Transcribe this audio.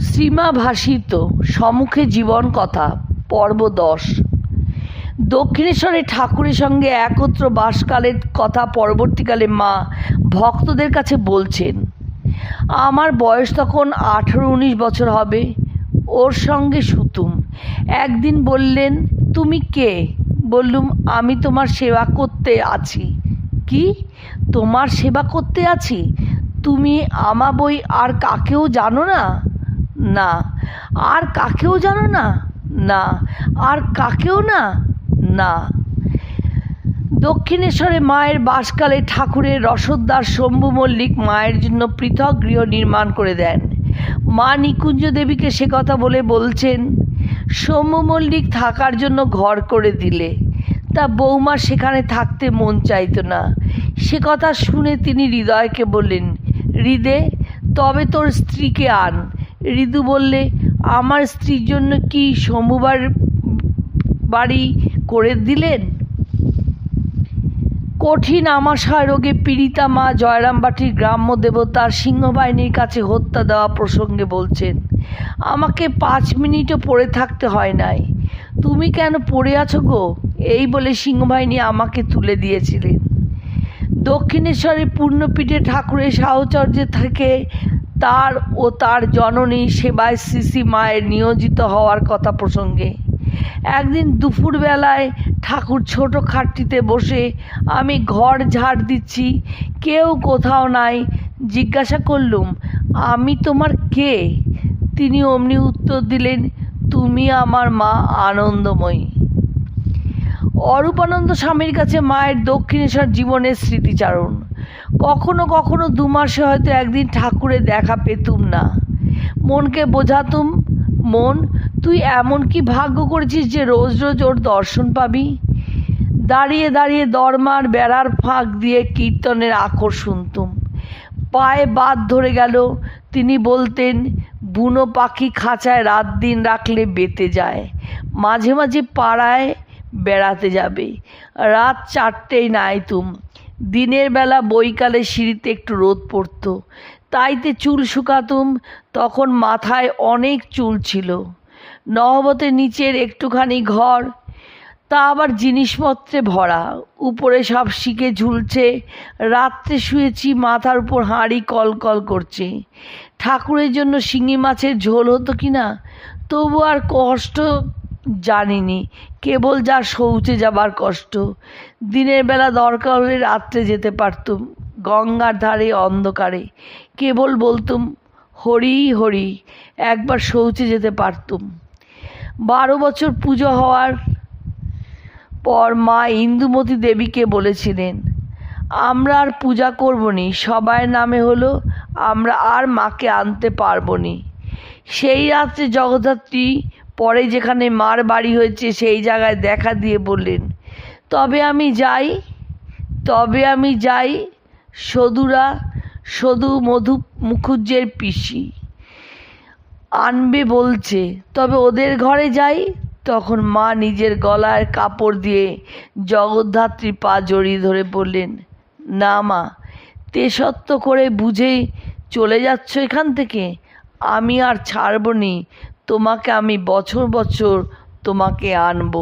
শ্রীমা ভাসিত সম্মুখে জীবন কথা পর্ব দশ দক্ষিণেশ্বরে ঠাকুরের সঙ্গে একত্র বাসকালের কথা পরবর্তীকালে মা ভক্তদের কাছে বলছেন, আমার বয়স তখন আঠেরো উনিশ বছর হবে। ওর সঙ্গে সুতুম। একদিন বললেন, তুমি কে? বললুম, আমি তোমার সেবা করতে আছি। কি? তোমার সেবা করতে আছি? তুমি আমা বই আর কাকেও জানো না? না। আর কাকেও জানো না? না। আর কাকেও না? না। দক্ষিণেশ্বরে মায়ের বাসকালে ঠাকুরের রসদদার শম্ভু মল্লিক মায়ের জন্য পৃথক গৃহ নির্মাণ করে দেন। মা নিকুঞ্জ দেবীকে সে কথা বলে বলছেন, শম্ভু মল্লিক থাকার জন্য ঘর করে দিলে। তা বৌমা সেখানে থাকতে মন চাইতো না। সে কথা শুনে তিনি হৃদয়কে বললেন, হৃদে, তবে তোর স্ত্রীকে আন। ঋতু বললে, আমার স্ত্রীর জন্য কি শম্ভুবার বাড়ি করে দিলেন? কঠিন আমাশা রোগে পীড়িতা মা জয়রামবাটির গ্রাম্য দেবতার সিংহবাহিনীর কাছে হত্যা দেওয়া প্রসঙ্গে বলছেন, আমাকে পাঁচ মিনিটও পড়ে থাকতে হয় নাই। তুমি কেন পড়ে আছো গো? এই বলে সিংহবাহিনী আমাকে তুলে দিয়েছিলেন। দক্ষিণেশ্বরের পূর্ণপীঠে ঠাকুরের সাহচর্যে থেকে তার ও তার জননী সেবায় শ্রী মায়ের নিয়োজিত হওয়ার কথা প্রসঙ্গে। একদিন দুপুরবেলায় ঠাকুর ছোট খাটটিতে বসে আমি ঘর ঝাড় দিচ্ছি, কেউ কোথাও নাই। জিজ্ঞাসা করলুম, আমি তোমার কে? তিনি অমনি উত্তর দিলেন, তুমি আমার মা আনন্দময়ী। অরূপানন্দ স্বামীর কাছে মায়ের দক্ষিণেশ্বর জীবনের স্মৃতিচারণ। কখনো কখনো দু মাসে হয়তো একদিন ঠাকুরের দেখা পেতুম না। মনকে বোঝাতুম, মন, তুই এমন কি ভাগ্য করেছিস যে রোজ রোজ ওর দর্শন পাবি? দাঁড়িয়ে দাঁড়িয়ে দরমার বেড়ার ফাঁক দিয়ে কীর্তনের আখর শুনতুম। পায়ে বাদ ধরে গেল, তিনি বলতেন, বুনো পাখি খাঁচায় রাত দিন রাখলে বেতে যায়, মাঝে মাঝে পাড়ায় বেড়াতে যাবে, রাত চারটেই নাইতুম। দিনের বেলা বৈকালে সিঁড়িতে একটু রোদ পড়তো। তাইতে চুল শুকাতুম, তখন মাথায় অনেক চুল ছিল। নহবতের নিচের একটুখানি ঘর, তা আবার জিনিসপত্রে ভরা। উপরে সব শিকে ঝুলছে, রাত্রে শুয়েছি মাথার উপর হাঁড়ি কল কল করছে। ঠাকুরের জন্য শিঙি মাছের ঝোল হতো কি না তবু আর কষ্ট জানিনি। কেবল যা শৌচে যাবার কষ্ট। দিনের বেলা দরকার হলে রাত্রে যেতে পারতুম। গঙ্গার ধারে অন্ধকারে। কেবল বলতুম, হরি হরি, একবার শৌচে যেতে পারতুম। বারো বছর পুজো হওয়ার পর মা ইন্দুমতী দেবীকে বলেছিলেন, আমরা আর পূজা করব নি সবাই নামে হলো, আমরা আর মাকে আনতে পারব নি সেই রাত্রে জগদ্ধাত্রী পরে যেখানে মার বাড়ি হয়েছে সেই জায়গায় দেখা দিয়ে বললেন, তবে আমি যাই, তবে আমি যাই সদুরা সদু মধু মুখুজ্জের পিসি। আনবে বলছে, তবে ওদের ঘরে যাই। তখন মা নিজের গলার কাপড় দিয়ে জগদ্ধাত্রী পা জড়িয়ে ধরে বললেন, না মা তেসত্ব করে বুঝেই চলে যাচ্ছ এখান থেকে। আমি আর ছাড়বনি তোমাকে আমি বছর বছর তোমাকে আনব।